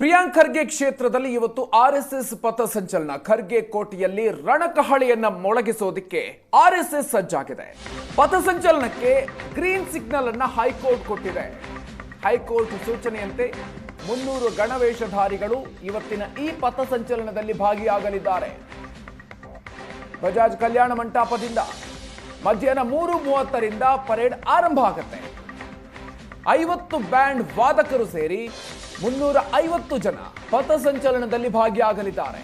ಪ್ರಿಯಾಂಕ್ ಖರ್ಗೆ ಕ್ಷೇತ್ರದಲ್ಲಿ ಇವತ್ತು R S S ಪಥಸಂಚಲನ ಖರ್ಗೆ ಕೋಟೆಯಲ್ಲಿ ರಣಕಹಳೆಯನ್ನ ಮೊಳಗಿಸೋದಿಕ್ಕೆ ಆರ್ ಎಸ್ ಎಸ್ ಸಜ್ಜಾಗಿದೆ. ಪಥಸಂಚಲನಕ್ಕೆ ಗ್ರೀನ್ ಸಿಗ್ನಲ್ ಅನ್ನ ಹೈಕೋರ್ಟ್ ಕೊಟ್ಟಿದೆ. ಹೈಕೋರ್ಟ್ ಸೂಚನೆಯಂತೆ ಮುನ್ನೂರು ಗಣವೇಷಧಾರಿಗಳು ಇವತ್ತಿನ ಈ ಪಥಸಂಚಲನದಲ್ಲಿ ಭಾಗಿಯಾಗಲಿದ್ದಾರೆ. ಬಜಾಜ್ ಕಲ್ಯಾಣ ಮಂಟಪದಿಂದ ಮಧ್ಯಾಹ್ನ ಮೂರು ಮೂವತ್ತರಿಂದ ಪರೇಡ್ ಆರಂಭ ಆಗುತ್ತೆ. ಐವತ್ತು ಬ್ಯಾಂಡ್ ವಾದಕರು ಸೇರಿ ಮುನ್ನೂರ ಐವತ್ತು ಜನ ಪಥಸಂಚಲನದಲ್ಲಿ ಭಾಗಿಯಾಗಲಿದ್ದಾರೆ.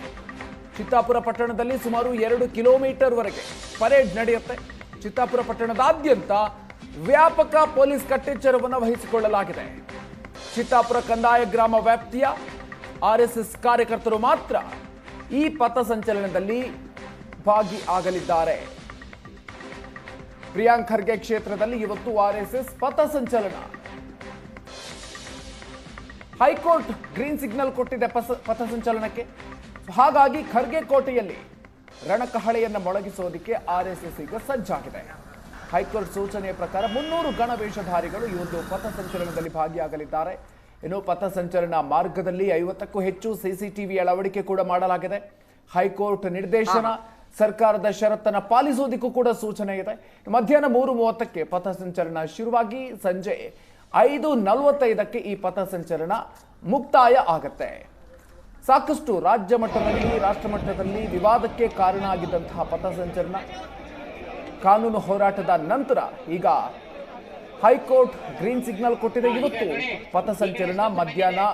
ಚಿತ್ತಾಪುರ ಪಟ್ಟಣದಲ್ಲಿ ಸುಮಾರು ಎರಡು ಕಿಲೋಮೀಟರ್ ವರೆಗೆ ಪರೇಡ್ ನಡೆಯುತ್ತೆ. ಚಿತ್ತಾಪುರ ಪಟ್ಟಣದಾದ್ಯಂತ ವ್ಯಾಪಕ ಪೊಲೀಸ್ ಕಟ್ಟೆಚ್ಚರವನ್ನು ವಹಿಸಿಕೊಳ್ಳಲಾಗಿದೆ. ಚಿತ್ತಾಪುರ ಕಂದಾಯ ಗ್ರಾಮ ವ್ಯಾಪ್ತಿಯ ಆರ್ಎಸ್ಎಸ್ ಕಾರ್ಯಕರ್ತರು ಮಾತ್ರ ಈ ಪಥಸಂಚಲನದಲ್ಲಿ ಭಾಗಿಯಾಗಲಿದ್ದಾರೆ. ಪ್ರಿಯಾಂಕ್ ಖರ್ಗೆ ಕ್ಷೇತ್ರದಲ್ಲಿ ಇವತ್ತು ಆರ್ಎಸ್ಎಸ್ ಪಥಸಂಚಲನ ಹೈಕೋರ್ಟ್ ಗ್ರೀನ್ ಸಿಗ್ನಲ್ ಕೊಟ್ಟಿದೆ ಪಸ ಪಥಸಂಚಲನಕ್ಕೆ ಹಾಗಾಗಿ ಖರ್ಗೆ ಕೋಟೆಯಲ್ಲಿ ರಣಕಹಳೆಯನ್ನು ಮೊಳಗಿಸೋದಕ್ಕೆ ಆರ್ಎಸ್ಎಸ್ ಈಗ ಸಜ್ಜಾಗಿದೆ. ಹೈಕೋರ್ಟ್ ಸೂಚನೆಯ ಪ್ರಕಾರ ಮುನ್ನೂರು ಗಣವೇಷಧಾರಿಗಳು ಈ ಒಂದು ಪಥಸಂಚಲನದಲ್ಲಿ ಭಾಗಿಯಾಗಲಿದ್ದಾರೆ. ಇನ್ನು ಪಥಸಂಚಲನ ಮಾರ್ಗದಲ್ಲಿ ಐವತ್ತಕ್ಕೂ ಹೆಚ್ಚು ಸಿಸಿಟಿವಿ ಅಳವಡಿಕೆ ಕೂಡ ಮಾಡಲಾಗಿದೆ. ಹೈಕೋರ್ಟ್ ನಿರ್ದೇಶನ ಸರ್ಕಾರದ ಷರತ್ತನ್ನು ಪಾಲಿಸುವುದಕ್ಕೂ ಕೂಡ ಸೂಚನೆ ಇದೆ. ಮಧ್ಯಾಹ್ನ ಮೂರು ಮೂವತ್ತಕ್ಕೆ ಪಥಸಂಚಲನ ಶುರುವಾಗಿ ಸಂಜೆ ಐದು ನಲವತ್ತೈದಕ್ಕೆ ಈ ಪಥಸಂಚಲನ ಮುಕ್ತಾಯ ಆಗತ್ತೆ. ಸಾಕಷ್ಟು ರಾಜ್ಯ ಮಟ್ಟದಲ್ಲಿ, ರಾಷ್ಟ್ರ ಮಟ್ಟದಲ್ಲಿ ವಿವಾದಕ್ಕೆ ಕಾರಣ ಆಗಿದ್ದಂತಹ ಪಥಸಂಚಲನ ಕಾನೂನು ಹೋರಾಟದ ನಂತರ ಈಗ ಹೈಕೋರ್ಟ್ ಗ್ರೀನ್ ಸಿಗ್ನಲ್ ಕೊಟ್ಟಿದೆ. ಇವತ್ತು ಪಥಸಂಚಲನ ಮಧ್ಯಾಹ್ನ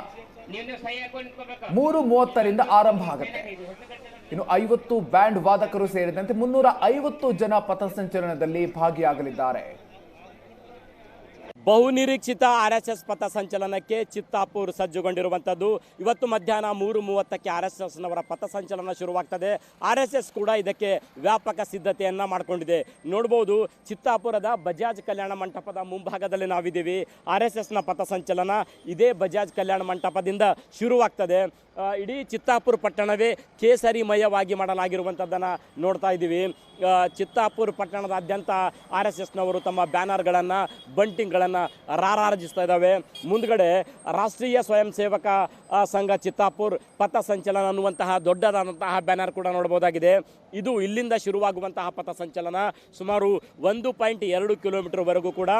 ಮೂರು ಮೂವತ್ತರಿಂದ ಆರಂಭ ಆಗುತ್ತೆ. ಇನ್ನು ಐವತ್ತು ಬ್ಯಾಂಡ್ ವಾದಕರು ಸೇರಿದಂತೆ ಮುನ್ನೂರ ಐವತ್ತು ಜನ ಪಥಸಂಚಲನದಲ್ಲಿ ಭಾಗಿಯಾಗಲಿದ್ದಾರೆ. ಬಹುನಿರೀಕ್ಷಿತ ಆರ್ ಎಸ್ ಎಸ್ ಪಥ ಸಂಚಲನಕ್ಕೆ ಚಿತ್ತಾಪುರ್ ಸಜ್ಜುಗೊಂಡಿರುವಂಥದ್ದು. ಇವತ್ತು ಮಧ್ಯಾಹ್ನ ಮೂರು ಮೂವತ್ತಕ್ಕೆ ಆರ್ ಎಸ್ ಎಸ್ನವರ ಪಥ ಸಂಚಲನ ಶುರುವಾಗ್ತದೆ. ಆರ್ ಎಸ್ ಎಸ್ ಕೂಡ ಇದಕ್ಕೆ ವ್ಯಾಪಕ ಸಿದ್ಧತೆಯನ್ನು ಮಾಡಿಕೊಂಡಿದೆ. ನೋಡ್ಬೋದು, ಚಿತ್ತಾಪುರದ ಬಜಾಜ್ ಕಲ್ಯಾಣ ಮಂಟಪದ ಮುಂಭಾಗದಲ್ಲಿ ನಾವಿದ್ದೀವಿ. ಆರ್ ಎಸ್ ಎಸ್ನ ಪಥ ಸಂಚಲನ ಇದೇ ಬಜಾಜ್ ಕಲ್ಯಾಣ ಮಂಟಪದಿಂದ ಶುರುವಾಗ್ತದೆ. ಇಡೀ ಚಿತ್ತಾಪುರ ಪಟ್ಟಣವೇ ಕೇಸರಿಮಯವಾಗಿ ಮಾಡಲಾಗಿರುವಂಥದ್ದನ್ನು ನೋಡ್ತಾ ಇದ್ದೀವಿ. ಚಿತ್ತಾಪುರ ಪಟ್ಟಣದಾದ್ಯಂತ ಆರ್ ಎಸ್ ಎಸ್ನವರು ತಮ್ಮ ಬ್ಯಾನರ್ಗಳನ್ನು, ಬಂಟಿಂಗ್ಗಳನ್ನು ರಾರಾಜಿಸ್ತಾ ಇದ್ದಾವೆ. ಮುಂದ್ಗಡೆ ರಾಷ್ಟ್ರೀಯ ಸ್ವಯಂ ಸೇವಕ ಸಂಘ ಚಿತ್ತಾಪುರ್ ಪಥ ಸಂಚಲನ ಅನ್ನುವಂತಹ ದೊಡ್ಡದಾದಂತಹ ಬ್ಯಾನರ್ ಕೂಡ ನೋಡಬಹುದಾಗಿದೆ. ಇದು ಇಲ್ಲಿಂದ ಶುರುವಾಗುವಂತಹ ಪಥ ಸಂಚಲನ. ಸುಮಾರು ಒಂದು ಪಾಯಿಂಟ್ ಎರಡು ಕಿಲೋಮೀಟರ್ವರೆಗೂ ಕೂಡ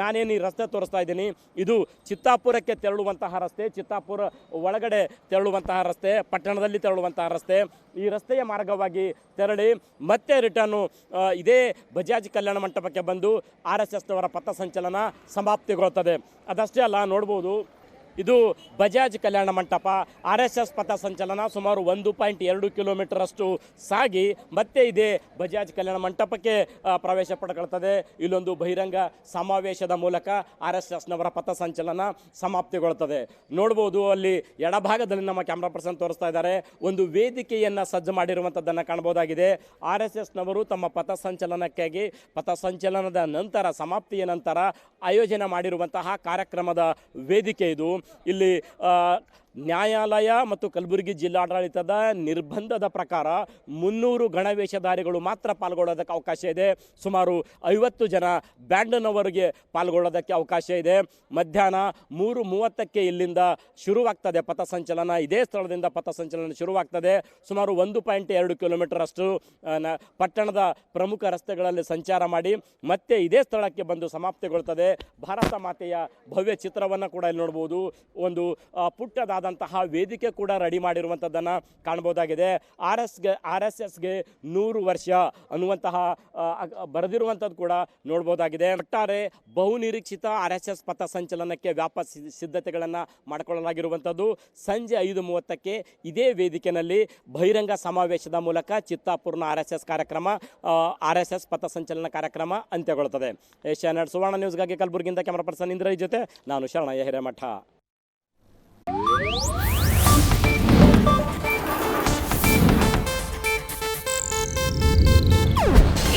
ನಾನೇನು ಈ ರಸ್ತೆ ತೋರಿಸ್ತಾ ಇದ್ದೀನಿ. ಇದು ಚಿತ್ತಾಪುರಕ್ಕೆ ತೆರಳುವಂತಹ ರಸ್ತೆ, ಚಿತ್ತಾಪುರ ಒಳಗಡೆ ತೆರಳುವಂತಹ ರಸ್ತೆ, ಪಟ್ಟಣದಲ್ಲಿ ತೆರಳುವಂತಹ ರಸ್ತೆ. ಈ ರಸ್ತೆಯ ಮಾರ್ಗವಾಗಿ ತೆರಳಿ ಮತ್ತೆ ರಿಟರ್ನು ಇದೇ ಬಜಾಜ್ ಕಲ್ಯಾಣ ಮಂಟಪಕ್ಕೆ ಬಂದು ಆರ್ ಎಸ್ ಎಸ್ನವರ ಪಥ ಸಂಚಲನ ಸಮಾಪ್ತಿಗೊಳ್ಳುತ್ತದೆ. ಅದಷ್ಟೇ ಅಲ್ಲ, ನೋಡ್ಬೋದು ಇದು Bajaj Kalyana Mantapa, R S S ಪಥ ಸಂಚಲನ ಸುಮಾರು ಒಂದು ಪಾಯಿಂಟ್ ಎರಡು ಕಿಲೋಮೀಟರ್ ಅಷ್ಟು ಸಾಗಿ ಮತ್ತೆ ಇದೇ ಬಜಾಜ್ ಕಲ್ಯಾಣ ಮಂಟಪಕ್ಕೆ ಪ್ರವೇಶ ಪಡ್ಕೊಳ್ತದೆ. ಇಲ್ಲೊಂದು ಬಹಿರಂಗ ಸಮಾವೇಶದ ಮೂಲಕ ಆರ್ ಎಸ್ ಎಸ್ನವರ ಪಥ ಸಂಚಲನ ಸಮಾಪ್ತಿಗೊಳ್ತದೆ. ನೋಡ್ಬೋದು ಅಲ್ಲಿ ಎಡಭಾಗದಲ್ಲಿ ನಮ್ಮ ಕ್ಯಾಮ್ರಾ ಪರ್ಸನ್ ತೋರಿಸ್ತಾ ಇದ್ದಾರೆ. ಒಂದು ವೇದಿಕೆಯನ್ನು ಸಜ್ಜು ಮಾಡಿರುವಂಥದ್ದನ್ನು ಕಾಣ್ಬೋದಾಗಿದೆ. ಆರ್ ಎಸ್ ಎಸ್ನವರು ತಮ್ಮ ಪಥ ಸಂಚಲನಕ್ಕಾಗಿ, ಪಥ ಸಂಚಲನದ ನಂತರ, ಸಮಾಪ್ತಿಯ ನಂತರ ಆಯೋಜನೆ ಮಾಡಿರುವಂತಹ ಕಾರ್ಯಕ್ರಮದ ವೇದಿಕೆ ಇದು. ಇಲ್ಲಿ ನ್ಯಾಯಾಲಯ ಮತ್ತು ಕಲಬುರಗಿ ಜಿಲ್ಲಾಡಳಿತದ ನಿರ್ಬಂಧದ ಪ್ರಕಾರ ಮುನ್ನೂರು ಗಣವೇಷಧಾರಿಗಳು ಮಾತ್ರ ಪಾಲ್ಗೊಳ್ಳೋದಕ್ಕೆ ಅವಕಾಶ ಇದೆ. ಸುಮಾರು ಐವತ್ತು ಜನ ಬ್ಯಾಂಡ್ನವರಿಗೆ ಪಾಲ್ಗೊಳ್ಳೋದಕ್ಕೆ ಅವಕಾಶ ಇದೆ. ಮಧ್ಯಾಹ್ನ ಮೂರು ಮೂವತ್ತಕ್ಕೆ ಇಲ್ಲಿಂದ ಶುರುವಾಗ್ತದೆ ಪಥಸಂಚಲನ ಇದೇ ಸ್ಥಳದಿಂದ ಪಥಸಂಚಲನ ಶುರುವಾಗ್ತದೆ. ಸುಮಾರು ಒಂದು ಪಾಯಿಂಟ್ ಎರಡು ಕಿಲೋಮೀಟರ್ ಅಷ್ಟು ಪಟ್ಟಣದ ಪ್ರಮುಖ ರಸ್ತೆಗಳಲ್ಲಿ ಸಂಚಾರ ಮಾಡಿ ಮತ್ತೆ ಇದೇ ಸ್ಥಳಕ್ಕೆ ಬಂದು ಸಮಾಪ್ತಿಗೊಳ್ತದೆ. ಭಾರತ ಮಾತೆಯ ಭವ್ಯ ಚಿತ್ರವನ್ನು ಕೂಡ ಇಲ್ಲಿ ನೋಡ್ಬೋದು. ಒಂದು ಆ, ಪುಟ್ಟದಾದಂತಹ ವೇದಿಕೆ ಕೂಡ ರೆಡಿ ಮಾಡಿರುವಂಥದ್ದನ್ನು ಕಾಣ್ಬೋದಾಗಿದೆ ಆರ್ ಎಸ್ಗೆ ಆರ್ ಎಸ್ ಎಸ್ಗೆ ನೂರು ವರ್ಷ ಅನ್ನುವಂತಹ ಬರೆದಿರುವಂಥದ್ದು ಕೂಡ ನೋಡ್ಬೋದಾಗಿದೆ ಒಟ್ಟಾರೆ ಬಹುನಿರೀಕ್ಷಿತ ಆರ್ ಎಸ್ ಎಸ್ ಪಥಸಂಚಲನಕ್ಕೆ ವ್ಯಾಪಕ ಸಿದ್ಧತೆಗಳನ್ನು ಮಾಡಿಕೊಳ್ಳಲಾಗಿರುವಂಥದ್ದು. ಸಂಜೆ ಐದು ಮೂವತ್ತಕ್ಕೆ ಇದೇ ವೇದಿಕೆಯಲ್ಲಿ ಬಹಿರಂಗ ಸಮಾವೇಶದ ಮೂಲಕ ಚಿತ್ತಾಪುರ್ನ ಆರ್ ಎಸ್ ಎಸ್ ಕಾರ್ಯಕ್ರಮ ಆರ್ ಎಸ್ ಎಸ್ ಪಥಸಂಚಲನ ಕಾರ್ಯಕ್ರಮ ಅಂತ್ಯಗೊಳ್ಳುತ್ತದೆ. ಏಷ್ಯಾನೆಟ್ ಸುವರ್ಣ ನ್ಯೂಸ್ಗಾಗಿ ಕಲಬುರಗಿಯಿಂದ ಕ್ಯಾಮರಾ ಪರ್ಸನ್ ಇಂದ್ರ ಜೊತೆ ನಾನು ಶರಣಯ್ಯ ಹಿರೇಮಠ.